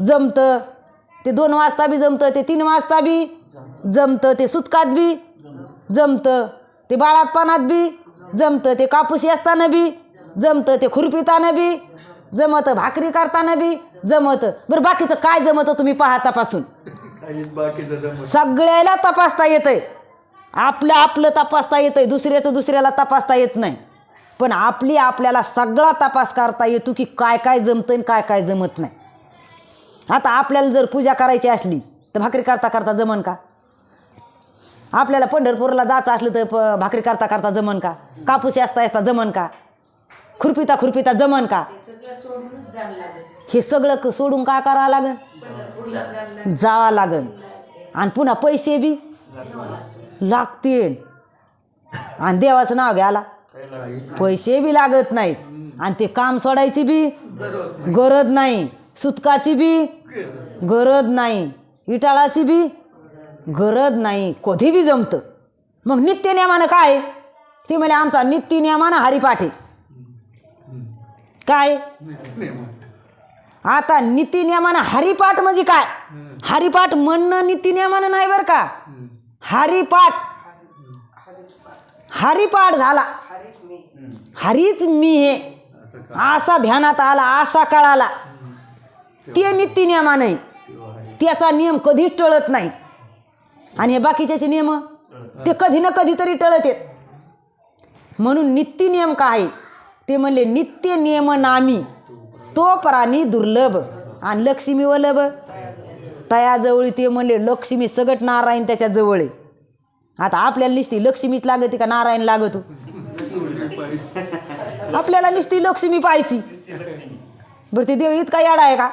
जमतं. ते दोन वाजता बी जमतं ते तीन वाजता बी जमतं. ते सुतकात बी जमतं. ते बाळात पानात बी जमतं. ते कापूस असताना बी जमतं. ते खुरपिताना बी जमतं. भाकरी करताना बी जमतं. बरं बाकीचं काय जमतं तुम्ही पहा तपासून. सगळ्याला तपासता येतंय. आपलं आपलं तपासता येतंय. दुसऱ्याचं दुसऱ्याला तपासता येत नाही. पण आपली आपल्याला सगळा तपास करता येतो की काय काय जमतं आणि काय काय जमत नाही. आता आपल्याला जर पूजा करायची असली तर भाकरी करता करता जमन का? आपल्याला पंढरपूरला जायचं असलं तर प भाकरी करता करता जमन का? कापूस असता असता जमन का? खुरपिता खुरपिता जमन का? हे सगळं क- सोडून का करावं लागन? जावं लागन. आणि पुन्हा पैसे बी लागतील. आणि देवाचं नाव घ्यायला. पैसे बी लागत नाहीत. आणि ते काम सोडायची बी गरज नाही. सुतकाची बी गरज नाही. इटाळाची बी गरज नाही. कधी बी जमतं. मग नित्यनियमानं काय? ते म्हणजे आमचा नित्यनियमानं हरिपाठ आहे काय? आता नीतिनियमानं हरिपाठ म्हणजे काय? हरिपाठ म्हणणं नीतिनियमानं नाही बरं का? हरिपाठ हरिपाठ झाला. हरीच मी हे. असा ध्यानात आला असा कळाला. ते नीतिनियमा नाही त्याचा नियम कधीच टळत नाही. आणि हे बाकीच्याचे नियम? ते कधी ना कधीतरी टळत येत. म्हणून नित्य नियम काय? ते म्हणले नित्य नियम नामी. तो प्राणी दुर्लभ आणि लक्ष्मी वलभ तयाजवळ ते म्हणले लक्ष्मी सगट नारायण त्याच्याजवळ आहे. आता आपल्याला नुसती लक्ष्मीच लागते का नारायण लागतो? आपल्याला नुसती लक्ष्मी पाहायची. बरं ते देव इतका याडा आहे का?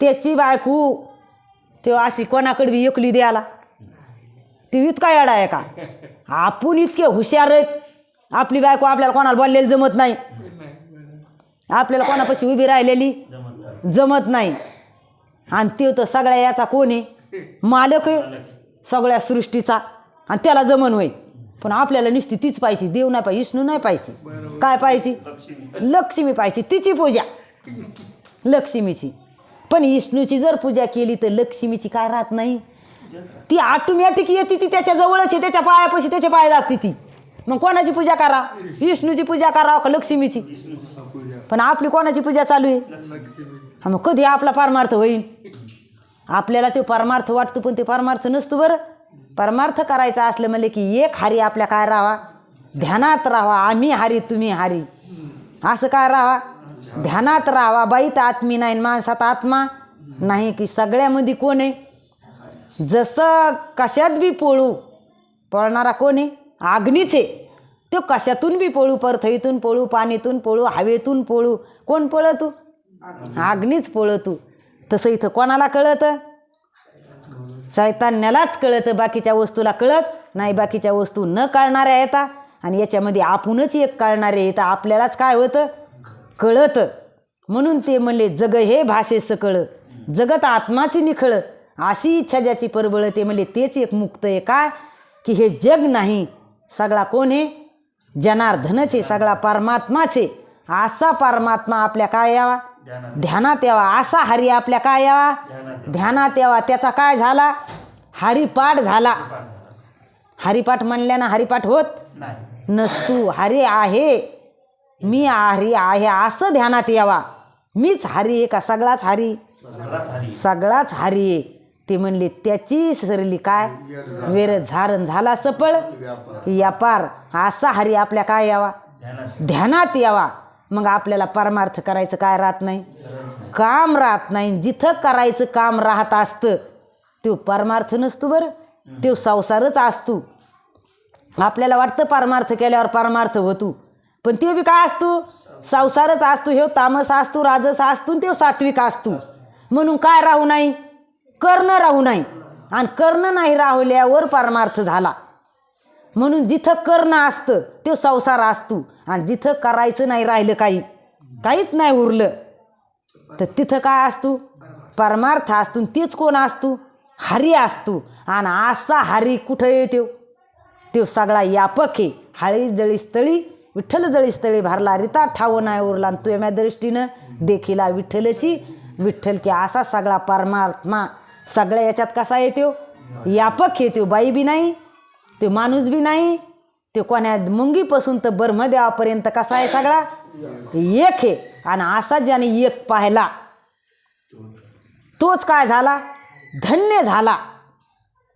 त्याची बायको ते अशी कोणाकडे बी एकली द्यायला. ती इतका याडा आहे का? आपण इतके हुशार आहेत. आपली बायको आपल्याला कोणाला बोललेली जमत नाही. आपल्याला कोणापाशी उभी राहिलेली जमत नाही. आणि ते तर सगळ्या याचा कोण आहे? मालक आहे. सगळ्या सृष्टीचा. आणि त्याला जमन होय. पण आपल्याला नुसती तीच पाहिजे. देव नाही पाहिजे विष्णू नाही पाहिजे. काय पाहिजे. लक्ष्मी पाहिजे. तिची पूजा. लक्ष्मीची. पण विष्णूची जर पूजा केली तर लक्ष्मीची काय राहत नाही? ती ऑटोमॅटिक येते ती त्याच्या जवळच आहे त्याच्या पायापाशी त्याच्या पाय लागते ती. मग कोणाची पूजा करा? विष्णूची पूजा करा का लक्ष्मीची? पण आपली कोणाची पूजा चालू आहे? हा मग कधी आपला परमार्थ होईल? आपल्याला ते परमार्थ वाटतो पण ते परमार्थ नसतो बरं. परमार्थ करायचा असलं म्हणले की एक हारी आपल्या काय राहा ध्यानात राहा आम्ही हारी तुम्ही हारी. असं काय राहा ध्यानात राहावा. बाईत आत्मी नाही माणसात आत्मा नाही की सगळ्यामध्ये कोण आहे? जसं कशात बी पोळू पळणारा कोण आहे? अग्नीच आहे. तो कशातून बी पळू परथईतून पळू पाणीतून पळू हवेतून पळू कोण पळतू? आग्नीच पळतू. तसं इथं कोणाला कळतं? चैतन्यालाच कळतं. बाकीच्या वस्तूला कळत नाही. बाकीच्या वस्तू न कळणाऱ्या येतात आणि याच्यामध्ये आपणच एक कळणारे येतं आपल्यालाच काय होतं? कळतं. म्हणून ते म्हणले जग हे भाषे सकळ जगत आत्माची निखळ. अशी इच्छा ज्याची परबळ ते म्हणले तेच एक मुक्त आहे. काय की हे जग नाही सगळा कोण आहे? जनार्दनचे सगळा परमात्माचे असा परमात्मा आपल्या काय यावा? ध्यानात. यावा. असा हरी आपल्या काय यावा? ध्यानात यावा. त्याचा काय झाला? हरिपाठ झाला. हरिपाठ म्हणल्यानं हरिपाठ होत नसतू. हरी आहे. मी हरी आहे असं ध्यानात यावा. मीच हरी आहे का? सगळाच हरी. सगळाच हरी. आहे. ते म्हणले त्याची सरली काय? वेर झारण झाला सफळ व्यापार. असा हरी आपल्या काय यावा? ध्यानात. यावा. मग आपल्याला परमार्थ करायचं काय राहत नाही? काम राहत नाही. जिथं करायचं काम राहत असतं तो परमार्थ नसतो बरं. तो संसारच असतो. आपल्याला वाटतं परमार्थ केल्यावर परमार्थ होतो. पण ते बी काय असतो? संसारच असतो हे तामस असतो राजस असतो ते सात्विक असतो. म्हणून काय राहू नाही? कर्ण राहू नाही. आणि कर्ण नाही राहुल्यावर परमार्थ झाला. म्हणून जिथं कर्ण असतं ते संसार असतो. आणि जिथं करायचं नाही राहिलं काही काहीच नाही उरलं. तर तिथं काय असतो? परमार्थ असतो आणि तेच कोण असतो? हरी असतो. आणि असा हरी कुठं येतो? तो सगळा यापक आहे. हळी जळी स्थळी विठ्ठल जळीस्थळी भारला रिता ठाव नाही उरला आणि तुझ्या दृष्टीनं. देखिला विठ्ठलची विठ्ठल की असा सगळा परमात्मा. सगळ्या याच्यात कसा येतो? यापक येतो बाई बी नाही ते माणूस बी नाही ते कोण्या मुंगीपासून तर ब्रह्मदेवापर्यंत कसा आहे सगळा? एक हे आणि असा ज्याने एक पाहिला तोच काय झाला? धन्य झाला.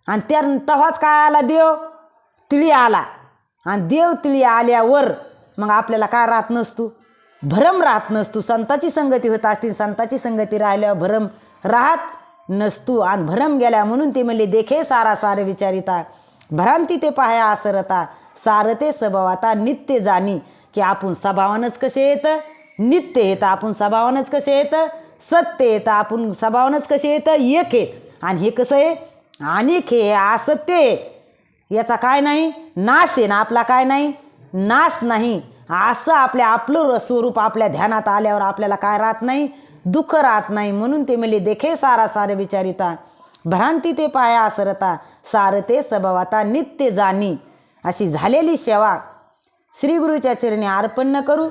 आणि त्या तवाच काय आला देव? तिळी आला. आणि देव तिळी आल्यावर मग आपल्याला काय राहत नसतो? भरम राहत नसतो. संताची संगती होत असतील संताची संगती राहिल्यावर भरम राहत नसतो. आणि भरम गेल्या म्हणून ते म्हणले देखे सारा सारे विचारिता भ्रांती ते पाहया आसरता सारते स्वभाव आता नित्य जाणी की आपण स्वभावानंच कसे येतं? नित्य येतं आपण स्वभावानंच कसे येतं? सत्य येतं आपण स्वभावानंच कसे येतं? एक येत. आणि हे कसं आहे? अनेक हे असत्य. याचा काय नाही? नाश आहे ना आपला काय नाही? नाश नाही. असं आपल्या आपलं स्वरूप आपल्या ध्यानात आल्यावर आपल्याला काय राहत नाही? दुःख राहत नाही. म्हणून ते म्हणले देखे सारा सारे विचारिता. भ्रांती ते पाया असरता सारते स्वभावाता नित्य जाणी अशी झालेली सेवा. श्रीगुरुच्या चरणी अर्पण न करू.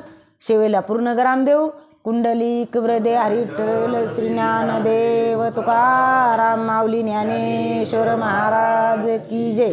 शेवेला पूर्ण ग्राम देऊ. कुंडली व्रदे हरिठल श्री ज्ञानदेव तुकाराम माऊली ज्ञानेश्वर महाराज की जय.